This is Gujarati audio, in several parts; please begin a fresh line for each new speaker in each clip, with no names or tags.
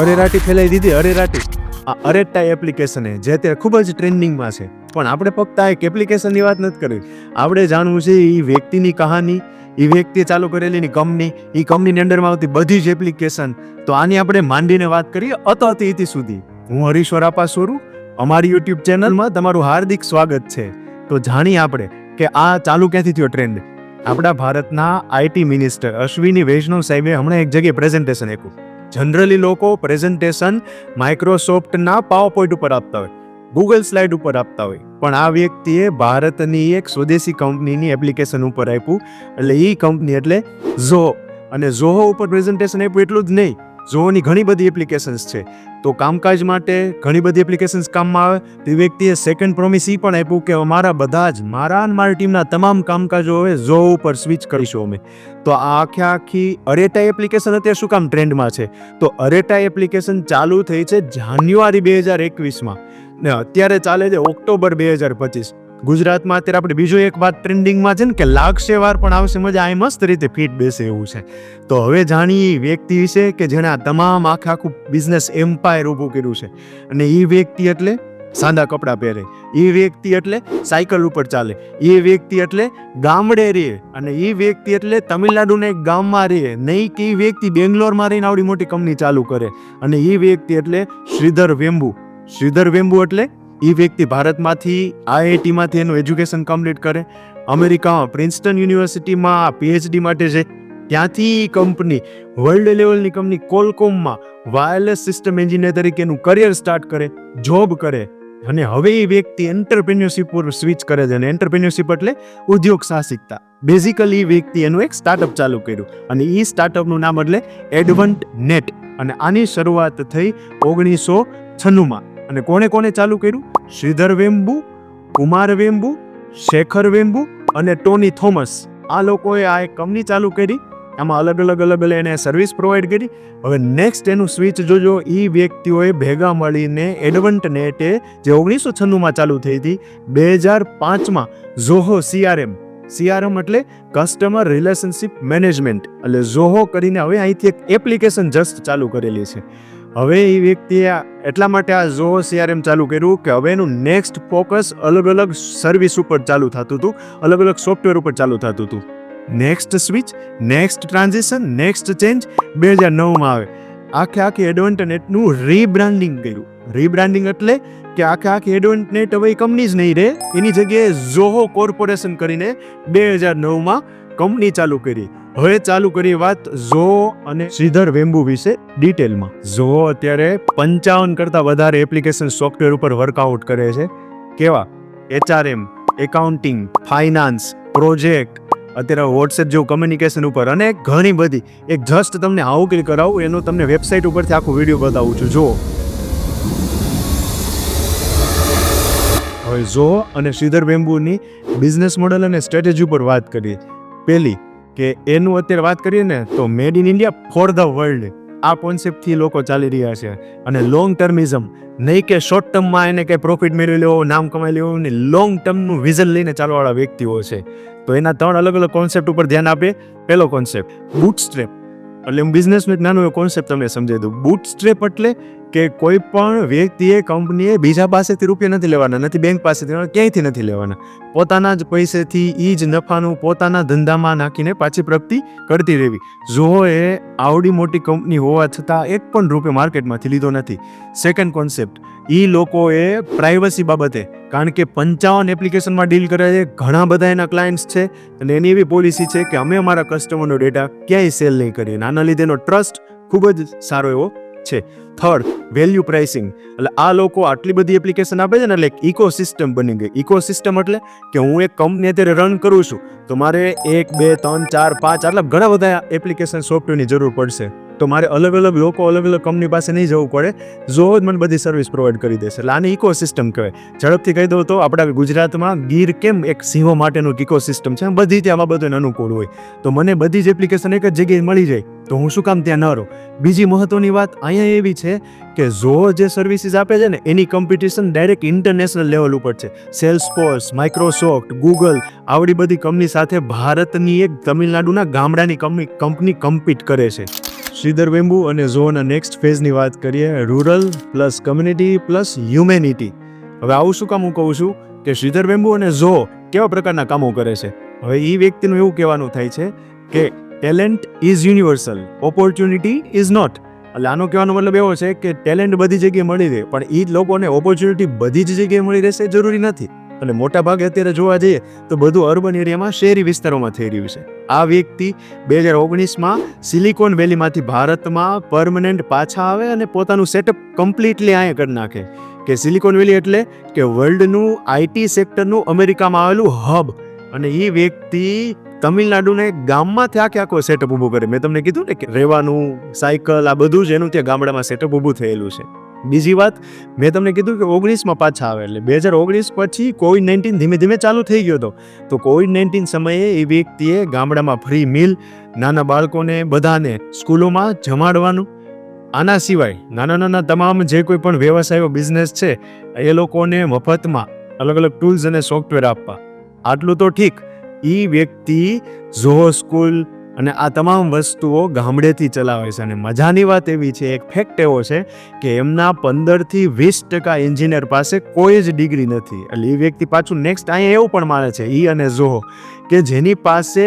અરેરાટી ફેલાઈ દીધી અરેરાટી આ અરેટા એપ્લિકેશન છે જે અત્યારે ખૂબ જ ટ્રેન્ડિંગમાં છે. પણ આપણે ફક્ત આ એક એપ્લિકેશનની વાત નથી કરવી આપણે જાણવું છે એ વ્યક્તિની કહાની એ વ્યક્તિએ ચાલુ કરેલીની કંપની એ કંપનીની અંડરમાં આવતી બધી જ એપ્લિકેશન તો આની આપણે માંડીને વાત કરીએ અતથી ઇતિ સુધી. હું હરીશ્વર આપા સ્વરૂપ અમારી યુટ્યુબ ચેનલમાં તમારું હાર્દિક સ્વાગત છે. તો જાણીએ આપણે કે આ ચાલુ ક્યાંથી થયો ટ્રેન્ડ આપણા ભારતના આઈટી મિનિસ્ટર અશ્વિની વૈષ્ણવ સાહેબે હમણાં એક જગ્યાએ પ્રેઝન્ટેશન આપ્યું. જનરલી લોકો પ્રેઝન્ટેશન માઇક્રોસોફ્ટના પાવર પોઈન્ટ ઉપર આપતા હોય ગૂગલ સ્લાઇડ ઉપર આપતા હોય. પણ આ વ્યક્તિએ ભારતની એક સ્વદેશી કંપનીની એપ્લિકેશન ઉપર આપ્યું. એટલે એ કંપની એટલે ઝોહો અને ઝોહો ઉપર પ્રેઝન્ટેશન આપ્યું એટલું જ નહીં. ઝોહોની ઘણી બધી એપ્લિકેશન્સ છે. તો કામકાજ માટે ઘણી બધી એપ્લિકેશન્સ કામમાં આવે. તે વ્યક્તિએ સેકન્ડ પ્રોમિસ એ પણ આપ્યું કે અમારા બધા જ, મારા અને મારી ટીમના તમામ કામકાજો હવે ઝો ઉપર સ્વિચ કરીશું અમે. તો આ આખે આખી અરેટા એપ્લિકેશન અત્યારે શું કામ ટ્રેન્ડમાં છે? તો અરેટા એપ્લિકેશન ચાલુ થઈ છે જાન્યુઆરી બે હજાર એકવીસમાં. ને અત્યારે ચાલે છે ઓક્ટોબર બે હજાર પચીસ. ગુજરાતમાં અત્યારે આપણે બીજું એક વાત ટ્રેન્ડિંગમાં છે ને કે લાગશે વાર પણ આવશે મજા આ મસ્ત રીતે ફિટ બેસે એવું છે. તો હવે જાણીએ એ વ્યક્તિ વિશે કે જેણે આ તમામ આખા આખું બિઝનેસ એમ્પાયર ઊભું કર્યું છે. અને એ વ્યક્તિ એટલે સાદા કપડાં પહેરે. એ વ્યક્તિ એટલે સાયકલ ઉપર ચાલે. એ વ્યક્તિ એટલે ગામડે રહે. અને એ વ્યક્તિ એટલે તમિલનાડુના એક ગામમાં રહે. નહીં કે એ વ્યક્તિ બેંગ્લોરમાં રહીને આવડી મોટી કંપની ચાલુ કરે. અને એ વ્યક્તિ એટલે શ્રીધર વેમ્બુ. શ્રીધર વેમ્બુ એટલે એ વ્યક્તિ ભારતમાંથી આઈઆઈટીમાંથી એનું એજ્યુકેશન કમ્પ્લીટ કરે. અમેરિકામાં પ્રિન્સ્ટન યુનિવર્સિટીમાં પીએચડી માટે છે. ત્યાંથી કંપની, વર્લ્ડ લેવલની કંપની કોલકોમમાં વાયરલેસ સિસ્ટમ એન્જિનિયર તરીકેનું કરિયર સ્ટાર્ટ કરે, જોબ કરે. અને હવે એ વ્યક્તિ એન્ટરપ્રિન્યોરશિપ પર સ્વિચ કરે છે. અને એન્ટરપ્રિન્યોરશિપ એટલે ઉદ્યોગ સાહસિકતા. બેઝિકલી એ વ્યક્તિ એનું એક સ્ટાર્ટઅપ ચાલુ કર્યું. અને એ સ્ટાર્ટઅપનું નામ એટલે એડવન્ટ નેટ અને આની શરૂઆત થઈ ઓગણીસો છન્નુંમાં. અને કોણે કોણે ચાલુ કર્યું? શ્રીધર વેમ્બુ, કુમાર વેમ્બુ, શેખર વેમ્બુ અને ટોની થોમસ. આ લોકોએ આ એક કંપની ચાલુ કરી. આમાં અલગ અલગ અલગ અલગ એને સર્વિસ પ્રોવાઈડ કરી. હવે નેક્સ્ટ એનું સ્વિચ જોજો. એ વ્યક્તિઓએ ભેગા મળીને એડવન્ટ નેટે જે ઓગણીસો છન્નુંમાં ચાલુ થઈ હતી, બે હજાર પાંચમાં ઝોહો સીઆરએમ સીઆરએમ એટલે કસ્ટમર રિલેશનશિપ મેનેજમેન્ટ એટલે ઝોહો કરીને હવે અહીંથી એક એપ્લિકેશન જસ્ટ ચાલુ કરેલી છે. હવે એ વ્યક્તિએ એટલા માટે આ ઝો સીઆરએમ ચાલુ કર્યું કે હવે એનું નેક્સ્ટ ફોકસ અલગ અલગ સર્વિસ ઉપર ચાલુ થતું હતું, અલગ અલગ સોફ્ટવેર ઉપર ચાલુ થતું હતું. Next switch next transaction next change બે હજાર નવમાં આવે. આખે આખી એડવન્ટ નેટનું રીબ્રાન્ડિંગ કર્યું. રીબ્રાન્ડિંગ એટલે કે આખે આખી એડવન્ટ નેટ હવે કંપની જ નહીં રહે એની જગ્યાએ ઝોહો કોર્પોરેશન કરીને બે હજાર નવમાં કંપની ચાલુ કરી. હવે ચાલુ કરી વાત ઝો અને શ્રીધર વેમ્બુ વિશે ડિટેલમાં. ઝો અત્યારે પંચાવન કરતાં વધારે એપ્લિકેશન સોફ્ટવેર ઉપર વર્કઆઉટ કરે છે. કેવા? એચઆરએમ, એકાઉન્ટિંગ, ફાઇનાન્સ, પ્રોજેક્ટ, અત્યારે વોટ્સએપ જેવું કમ્યુનિકેશન ઉપર અને ઘણી બધી. એક જસ્ટ તમને આવું ક્લિક કરાવું, એનું તમને વેબસાઇટ ઉપરથી આખો વીડિયો બતાવું છું. જુઓ હવે ઝો અને શ્રીધર બેમ્બુની બિઝનેસ મોડલ અને સ્ટ્રેટેજી ઉપર વાત કરીએ. પહેલી કે એનું અત્યારે વાત કરીએ ને, તો made in India for the world આ કોન્સેપ્ટથી લોકો ચાલી રહ્યા છે. અને લોંગ ટર્મિઝમ નહીં કે શોર્ટ ટર્મમાં એને કંઈ પ્રોફિટ મેળવી લેવો, નામ કમાઈ લેવો ને લોંગ ટર્મનું વિઝન લઈને ચાલવાવાળા વ્યક્તિઓ છે. તો એના ત્રણ અલગ અલગ કોન્સેપ્ટ ઉપર ધ્યાન આપે. પહેલો કોન્સેપ્ટ બૂટ સ્ટ્રેપ એટલે હું બિઝનેસનું એક નાનો કોન્સેપ્ટ તમને સમજાવી દઉં. બુટ સ્ટ્રેપ એટલે કે કોઈ પણ વ્યક્તિએ કંપનીએ બીજા પાસેથી રૂપિયા નથી લેવાના, નથી બેંક પાસેથી ક્યાંયથી નથી લેવાના. પોતાના જ પૈસેથી એ જ નફાનું પોતાના ધંધામાં નાખીને પાછી પ્રગતિ કરતી રહેવી. ઝોએ આવડી મોટી કંપની હોવા છતાં એક પણ રૂપિયો માર્કેટમાંથી લીધો નથી. સેકન્ડ કોન્સેપ્ટ એ લોકોએ પ્રાઇવસી બાબતે, કારણ કે પંચાવન એપ્લિકેશનમાં ડીલ કરે છે, ઘણા બધા એના ક્લાયન્ટ્સ છે, અને એની એવી પોલિસી છે કે અમે અમારા કસ્ટમરનો ડેટા ક્યાંય સેલ નહીં કરીએ. આના લીધે એનો ટ્રસ્ટ ખૂબ જ સારો એવો છે. થર્ડ વેલ્યુ પ્રાઇસિંગ એટલે આ લોકો આટલી બધી એપ્લિકેશન આપે છે ને એટલે એક ઇકો સિસ્ટમ બની ગઈ. ઇકો સિસ્ટમ એટલે કે હું એક કંપની અત્યારે રન કરું છું. તો મારે એક, બે, ત્રણ, ચાર, પાંચ, આટલા ઘણા બધા એપ્લિકેશન સોફ્ટવેરની જરૂર પડશે. તો મારે અલગ અલગ લોકો, અલગ અલગ કંપની પાસે નહીં જવું પડે. જો જ મને બધી સર્વિસ પ્રોવાઈડ કરી દેશે. એટલે આને ઇકો સિસ્ટમ કહેવાય. ઝડપથી કહી દઉં તો આપણા ગુજરાતમાં ગીર કેમ એક સિંહો માટેનું ઇકો સિસ્ટમ છે? બધી આમાં બધું અનુકૂળ હોય. તો મને બધી જ એપ્લિકેશન એક જ જગ્યાએ મળી જાય, તો હું શું કામ ત્યાં ન રહું? બીજી મહત્વની વાત અહીંયા એવી છે કે ઝો જે સર્વિસીસ આપે છે ને, એની કોમ્પિટિશન ડાયરેક્ટ ઇન્ટરનેશનલ લેવલ ઉપર છે. સેલ્સફોર્સ માઇક્રોસોફ્ટ ગૂગલ આવડી બધી કંપની સાથે ભારતની એક તમિલનાડુના ગામડાની કંપની કંપની કમ્પીટ કરે છે. શ્રીધર વેમ્બુ અને ઝોનના નેક્સ્ટ ફેઝની વાત કરીએ, rural plus community plus humanity. હવે આવું શું કામ હું કહું છું કે શ્રીધર વેમ્બુ અને ઝો કેવા પ્રકારના કામો કરે છે? હવે એ વ્યક્તિનું એવું કહેવાનું થાય છે કે talent is universal, opportunity is not. એટલે આનો કહેવાનો મતલબ એવો છે કે ટેલેન્ટ બધી જગ્યાએ મળી રહે, પણ એ જ લોકોને ઓપોર્ચ્યુનિટી બધી જ જગ્યાએ મળી રહેશે, જરૂરી નથી. અને મોટા ભાગે અત્યારે જોવા જઈએ તો બધું અર્બન એરિયામાં શહેરી વિસ્તારોમાં થઈ રહ્યું છે. આ વ્યક્તિ બે હજાર ઓગણીસમાં સિલિકોન વેલીમાંથી ભારતમાં પરમનન્ટ પાછા આવે અને પોતાનું સેટઅપ કમ્પ્લીટલી અહીંયા કરી નાખે. કે સિલિકોન વેલી એટલે કે વર્લ્ડનું આઈટી સેક્ટરનું અમેરિકામાં આવેલું હબ. અને એ વ્યક્તિ તમિલનાડુને ગામમાંથી આખે આખો સેટઅપ ઊભું કરે. મેં તમને કીધું ને કે રહેવાનું, સાયકલ, આ બધું જ એનું ત્યાં ગામડામાં સેટઅપ ઊભું થયેલું છે. બીજી વાત, મેં તમને કીધું કે ઓગણીસમાં પાછા આવે એટલે બે હજાર ઓગણીસ પછી કોવિડ નાઇન્ટીન ધીમે ધીમે ચાલુ થઈ ગયો હતો. તો કોવિડ નાઇન્ટીન સમયે એ વ્યક્તિએ ગામડામાં ફ્રી મિલ, નાના બાળકોને બધાને સ્કૂલોમાં જમાડવાનું. આના સિવાય નાના નાના તમામ જે કોઈ પણ વ્યવસાયો બિઝનેસ છે, એ લોકોને મફતમાં અલગ અલગ ટૂલ્સ અને સોફ્ટવેર આપવા. આટલું તો ઠીક. એ વ્યક્તિ ઝોહો સ્કૂલ અને આ તમામ વસ્તુઓ ગામડેથી ચલાવે છે. અને મજાની વાત એવી છે, એક ફેક્ટ એવો છે કે એમના પંદરથી વીસ ટકા એન્જિનિયર પાસે કોઈ જ ડિગ્રી નથી. એટલે એ વ્યક્તિ પાછું નેક્સ્ટ અહીંયા એવું પણ માને છે, ઈ અને ઝોહો કે જેની પાસે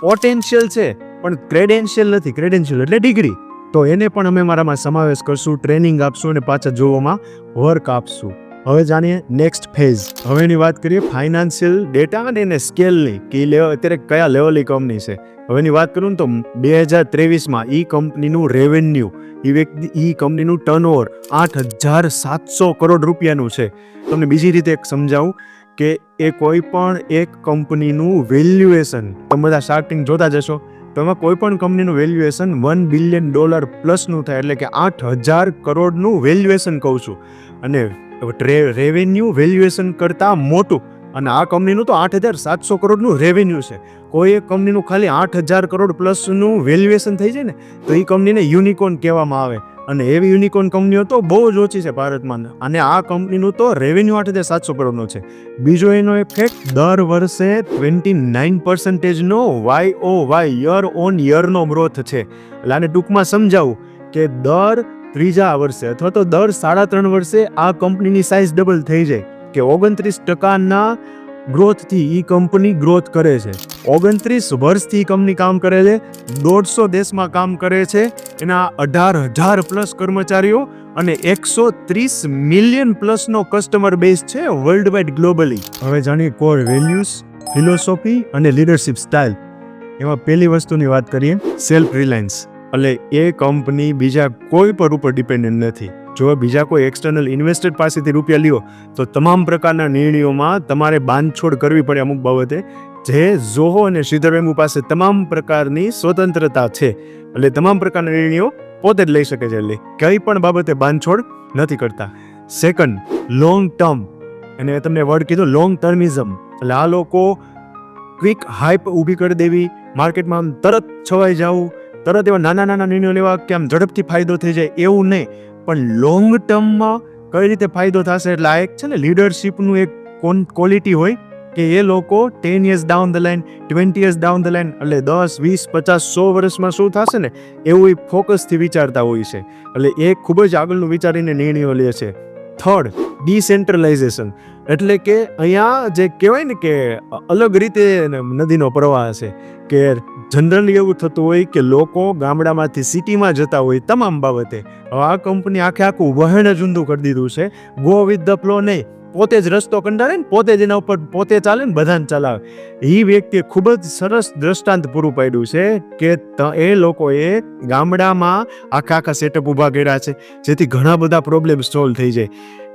પોટેન્શિયલ છે, પણ ક્રેડેન્શિયલ નથી. ક્રેડેન્શિયલ એટલે ડિગ્રી તો એને પણ અમે મારામાં સમાવેશ કરશું ટ્રેનિંગ આપશું અને પાછા જોવામાં વર્ક આપશું. હવે જાણીએ નેક્સ્ટ ફેઝ હવેની વાત કરીએ ફાઇનાન્શિયલ ડેટા અને એને સ્કેલની કે ઈ અત્યારે કયા લેવલની કંપની છે? હવેની વાત કરું તો બે હજાર ત્રેવીસમાં ઈ કંપનીનું રેવન્યુ એ વ્યક્તિ, ઈ કંપનીનું ટર્નઓવર આઠ હજાર સાતસો કરોડ રૂપિયાનું છે. તમને બીજી રીતે એક સમજાવું કે એ કોઈ પણ એક કંપનીનું વેલ્યુએશન તમે બધા સ્ટાર્ટિંગ જોતા જશો તેમાં કોઈ પણ કંપનીનું વેલ્યુએશન વન બિલિયન ડોલર પ્લસનું થાય, એટલે કે આઠ હજાર કરોડનું વેલ્યુએશન કહું છું. અને રેવન્યુ વેલ્યુએશન કરતાં મોટું. અને આ કંપનીનું તો આઠ હજાર સાતસો કરોડનું રેવન્યુ છે. કોઈ એક કંપનીનું ખાલી આઠ હજાર કરોડ પ્લસનું વેલ્યુએશન થઈ જાય ને, તો એ કંપનીને યુનિકોર્ન કહેવામાં આવે. અને એવી યુનિકોર્ન કંપનીઓ તો બહુ જ ઓછી છે ભારતમાં. અને આ કંપનીનું તો રેવન્યુ આઠ હજાર સાતસો કરોડનો છે. બીજો એનો ઇફેક્ટ દર વર્ષે twenty nine પર્સન્ટેજનો Y O Y year on યરનો growth છે. એટલે આને ટૂંકમાં સમજાવું કે દર ત્રીજા વર્ષે અથવા તો દર સાડા ત્રણ વર્ષે આ કંપનીની સાઇઝ ડબલ થઈ જાય કે ઓગણત્રીસ ટકાના ગ્રોથથી એ કંપની ગ્રોથ કરે છે. ઓગણત્રીસ વર્ષથી કંપની કામ કરે છે, દોઢસો દેશમાં કામ કરે છે, એના અઢાર હજાર પ્લસ કર્મચારીઓ અને એકસો ત્રીસ મિલિયન પ્લસનો કસ્ટમર બેઝ છે વર્લ્ડ વાઇડ ગ્લોબલી હવે જાણીએ કોર વેલ્યુઝ ફિલોસોફી અને લીડરશિપ સ્ટાઇલ એમાં પહેલી વસ્તુની વાત કરીએ સેલ્ફ રિલાયન્સ એટલે એ કંપની બીજા કોઈ પર ઉપર ડિપેન્ડન્ટ નથી. જો બીજા કોઈ એક્સટર્નલ ઇન્વેસ્ટર પાસેથી રૂપિયા લ્યો, તો તમામ પ્રકારના નિર્ણયોમાં તમારે બાંધછોડ કરવી પડે અમુક બાબતે. જે ઝોહો અને શ્રીધર પાસે તમામ પ્રકારની સ્વતંત્રતા છે, એટલે તમામ પ્રકારના નિર્ણયો પોતે જ લઈ શકે છે, એટલે કઈ પણ બાબતે બાંધછોડ નથી કરતા. સેકન્ડ લોંગ ટર્મ અને તમને વર્ડ કીધું લોંગ ટર્મિઝમ એટલે આ લોકો ક્વિક હાઇપ ઊભી કરી દેવી માર્કેટમાં તરત છવાઈ જવું તરત એવા નાના નાના નિર્ણયો લેવા કે આમ ઝડપથી ફાયદો થઈ જાય એવું નહીં. પણ લોંગ ટર્મમાં કઈ રીતે ફાયદો થશે? એટલે આ એક છે ને લીડરશીપનું એક કોન ક્વોલિટી હોય કે એ લોકો ten years down the line twenty years down the line એટલે દસ, વીસ, પચાસ, સો વર્ષમાં શું થશે ને એવું એ ફોકસથી વિચારતા હોય છે. એટલે એ ખૂબ જ આગળનું વિચારીને નિર્ણયો લે છે. થર્ડ ડિસેન્ટ્રલાઇઝેશન એટલે કે અહીંયા જે કહેવાય ને કે અલગ રીતે નદીનો પ્રવાહ છે કે જનરલી એવું થતું હોય કે લોકો ગામડામાંથી સિટીમાં જતા હોય તમામ બાબતે. આ કંપની આખે આખું વહેણ જ ઊંધું કરી દીધું છે. ગો વિથ ધ ફ્લો નહીં. પોતે જ રસ્તો કંડાળે ને પોતે જ એના ઉપર પોતે ચાલે ને બધાને ચલાવે. એ વ્યક્તિએ ખૂબ જ સરસ દ્રષ્ટાંત પૂરું પાડ્યું છે કે એ લોકોએ ગામડામાં આખા આખા સેટઅપ ઊભા કર્યા છે, જેથી ઘણા બધા પ્રોબ્લેમ સોલ્વ થઈ જાય.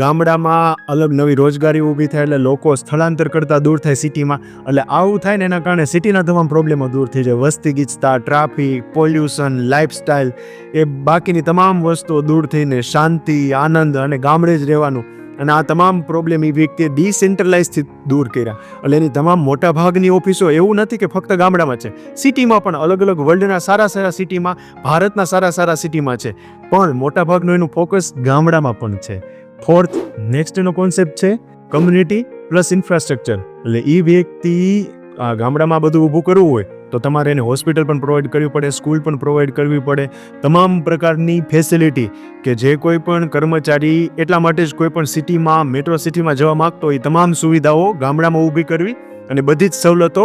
ગામડામાં અલગ નવી રોજગારી ઊભી થાય એટલે લોકો સ્થળાંતર કરતા દૂર થાય સિટીમાં એટલે આવું થાય ને એના કારણે સિટીના તમામ પ્રોબ્લેમો દૂર થઈ જાય. વસ્તી ગીચતા ટ્રાફિક પોલ્યુશન લાઇફસ્ટાઇલ એ બાકીની તમામ વસ્તુઓ દૂર થઈને શાંતિ, આનંદ અને ગામડે જ રહેવાનું અને આ તમામ પ્રોબ્લેમ એ વ્યક્તિએ ડિસેન્ટ્રલાઇઝથી દૂર કર્યા. એટલે એની તમામ મોટા ભાગની ઓફિસો એવું નથી કે ફક્ત ગામડામાં છે. સિટીમાં પણ અલગ અલગ વર્લ્ડના સારા સારા સિટીમાં ભારતના સારા સારા સિટીમાં છે. પણ મોટાભાગનું એનું ફોકસ ગામડામાં પણ છે. ફોર્થ નેક્સ્ટ એનો કોન્સેપ્ટ છે કમ્યુનિટી પ્લસ ઇન્ફ્રાસ્ટ્રક્ચર એટલે એ વ્યક્તિ આ ગામડામાં બધું ઊભું કરવું હોય તો તમારે એને હોસ્પિટલ પણ પ્રોવાઈડ કરવી પડે, સ્કૂલ પણ પ્રોવાઈડ કરવી પડે. તમામ પ્રકારની ફેસિલિટી કે જે કોઈ પણ કર્મચારી એટલા માટે જ કોઈ પણ સિટીમાં મેટ્રો સિટીમાં જવા માંગતો હોય તમામ સુવિધાઓ ગામડામાં ઊભી કરવી અને બધી જ સવલતો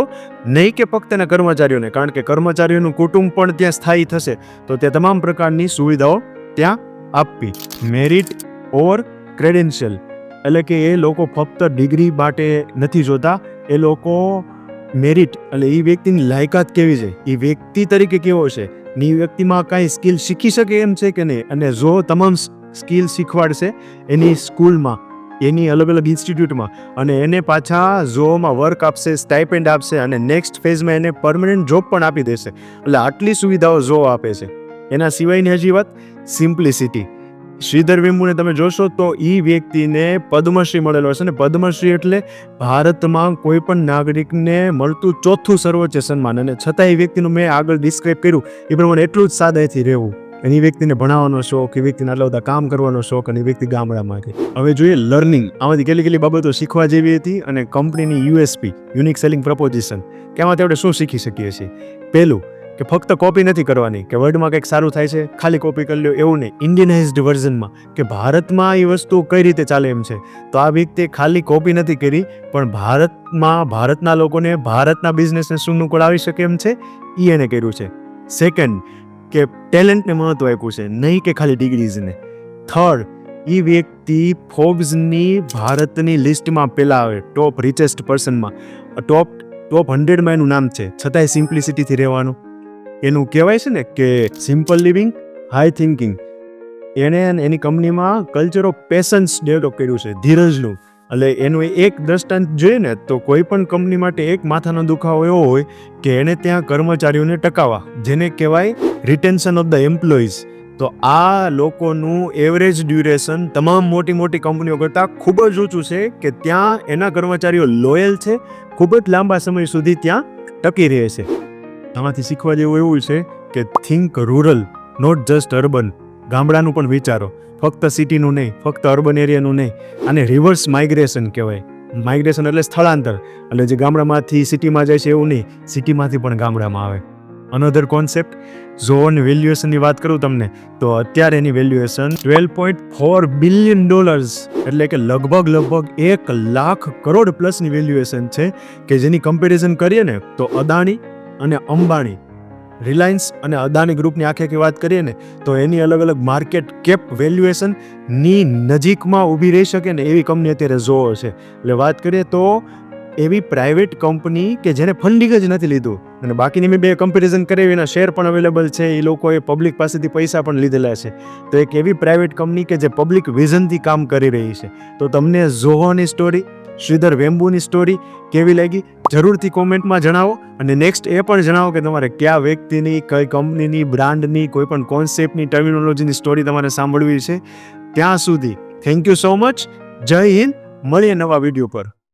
નહીં કે ફક્ત એના કર્મચારીઓને, કારણ કે કર્મચારીઓનું કુટુંબ પણ ત્યાં સ્થાયી થશે. તો તે તમામ પ્રકારની સુવિધાઓ ત્યાં આપવી. મેરિટ ઓર ક્રેડેન્શિયલ એટલે કે એ લોકો ફક્ત ડિગ્રી માટે નથી જોતા, એ લોકો મેરિટ એટલે એ વ્યક્તિની લાયકાત કેવી છે? એ વ્યક્તિ તરીકે કેવો છે? ને એ વ્યક્તિમાં કાંઈ સ્કિલ શીખી શકે એમ છે કે નહીં? અને જો તમામ સ્કિલ શીખવાડશે એની સ્કૂલમાં, એની અલગ અલગ ઇન્સ્ટિટ્યૂટમાં, અને એને પાછા ઝોમાં વર્ક આપશે, સ્ટાઇપેન્ડ આપશે અને નેક્સ્ટ ફેઝમાં એને પરમનન્ટ જોબ પણ આપી દેશે. એટલે આટલી સુવિધાઓ ઝો આપે છે. એના સિવાયની હજી વાત, સિમ્પ્લિસિટી. શ્રીધર વિંબુને તમે જોશો તો એ વ્યક્તિને પદ્મશ્રી મળેલો હશે ને પદ્મશ્રી એટલે ભારતમાં કોઈ પણ નાગરિકને મળતું ચોથું સર્વોચ્ચ સન્માન. અને છતાં એ વ્યક્તિનું મેં આગળ ડિસ્ક્રાઇબ કર્યું એ પ્રમાણે એટલું જ સાદાથી રહેવું. અને એ વ્યક્તિને ભણાવવાનો શોખ એ વ્યક્તિને આટલા બધા કામ કરવાનો શોખ અને વ્યક્તિ ગામડામાં હતી હવે જોઈએ લર્નિંગ આમાંથી કેટલી કેટલી બાબતો શીખવા જેવી હતી અને કંપનીની યુએસપી યુનિક સેલિંગ પ્રપોઝિશન કે આમાંથી આપણે શું શીખી શકીએ છીએ? પહેલું કે ફક્ત કોપી નથી કરવાની, કે વર્ડમાં કંઈક સારું થાય છે, ખાલી કોપી કરી લો એવું નહીં. ઇન્ડિયનાઇઝ્ડ વર્ઝનમાં કે ભારતમાં એ વસ્તુ કઈ રીતે ચાલે એમ છે. તો આ વ્યક્તિએ ખાલી કોપી નથી કરી, પણ ભારતમાં, ભારતના લોકોને, ભારતના બિઝનેસને શું નુકળ આવી શકે એમ છે? એ એને કર્યું છે. સેકન્ડ કે ટેલેન્ટને મહત્વ આપ્યું છે, નહીં કે ખાલી ડિગ્રીઝને થર્ડ એ વ્યક્તિ ફોર્બ્સની ભારતની લિસ્ટમાં પહેલાં આવે ટોપ રિચેસ્ટ પર્સનમાં ટોપ ટોપ હંડ્રેડમાં એનું નામ છે. છતાંય સિમ્પ્લિસિટીથી રહેવાનું. એનું કહેવાય છે ને કે સિમ્પલ લિવિંગ હાઈ થિંકિંગ એણે એની કંપનીમાં કલ્ચર ઓફ પેશન્સ ડેવલપ કર્યું છે, ધીરજનું. એટલે એનું એક દ્રષ્ટાંત જોઈએ ને, તો કોઈ પણ કંપની માટે એક માથાનો દુખાવો એવો હોય કે એણે ત્યાં કર્મચારીઓને ટકાવવા, જેને કહેવાય રિટેન્શન ઓફ ધ એમ્પ્લોઈઝ તો આ લોકોનું એવરેજ ડ્યુરેશન તમામ મોટી મોટી કંપનીઓ કરતાં ખૂબ જ ઊંચું છે કે ત્યાં એના કર્મચારીઓ લોયલ છે, ખૂબ જ લાંબા સમય સુધી ત્યાં ટકી રહે છે. આમાંથી શીખવા જેવું એવું છે કે think rural not just urban ગામડાનું પણ વિચારો. ફક્ત સિટીનું નહીં, ફક્ત અર્બન એરિયાનું નહીં. અને રિવર્સ માઇગ્રેશન કહેવાય. માઇગ્રેશન એટલે સ્થળાંતર. એટલે જે ગામડામાંથી સિટીમાં જાય છે એવું નહીં સિટીમાંથી પણ ગામડામાં આવે. અનધર કોન્સેપ્ટ ઝોન વેલ્યુએશનની વાત કરું તમને, તો અત્યારે એની valuation twelve point four billion dollars એટલે કે લગભગ લગભગ એક લાખ કરોડ પ્લસની વેલ્યુએશન છે, કે જેની કમ્પેરિઝન કરીએ ને, તો અદાણી અને અંબાણી, રિલાયન્સ અને અદાણી ગ્રુપની આખે આખી વાત કરીએ ને, તો એની અલગ અલગ માર્કેટ કેપ વેલ્યુએશનની નજીકમાં ઊભી રહી શકે ને એવી કંપની અત્યારે ઝો છે. એટલે વાત કરીએ તો એવી પ્રાઇવેટ કંપની કે જેને ફંડિંગ જ નથી લીધું. અને બાકીની મેં બે કમ્પેરિઝન કરી એના શેર પણ અવેલેબલ છે, એ લોકોએ પબ્લિક પાસેથી પૈસા પણ લીધેલા છે. તો એક એવી પ્રાઇવેટ કંપની કે જે પબ્લિક વિઝનથી કામ કરી રહી છે. તો તમને ઝોહોની સ્ટોરી શ્રીધર વેમ્બુની સ્ટોરી કેવી લાગી? જરૂરથી કોમેન્ટમાં જણાવો. અને નેક્સ્ટ એ પણ જણાવો કે તમારે કયા વ્યક્તિની, કઈ કંપનીની બ્રાન્ડની કોઈ પણ કોન્સેપ્ટની ટર્મિનોલોજીની સ્ટોરી તમારે સાંભળવી છે. ત્યાં સુધી થેન્ક યુ સો મચ જય હિન્દ. મળીએ નવા વીડિયો પર.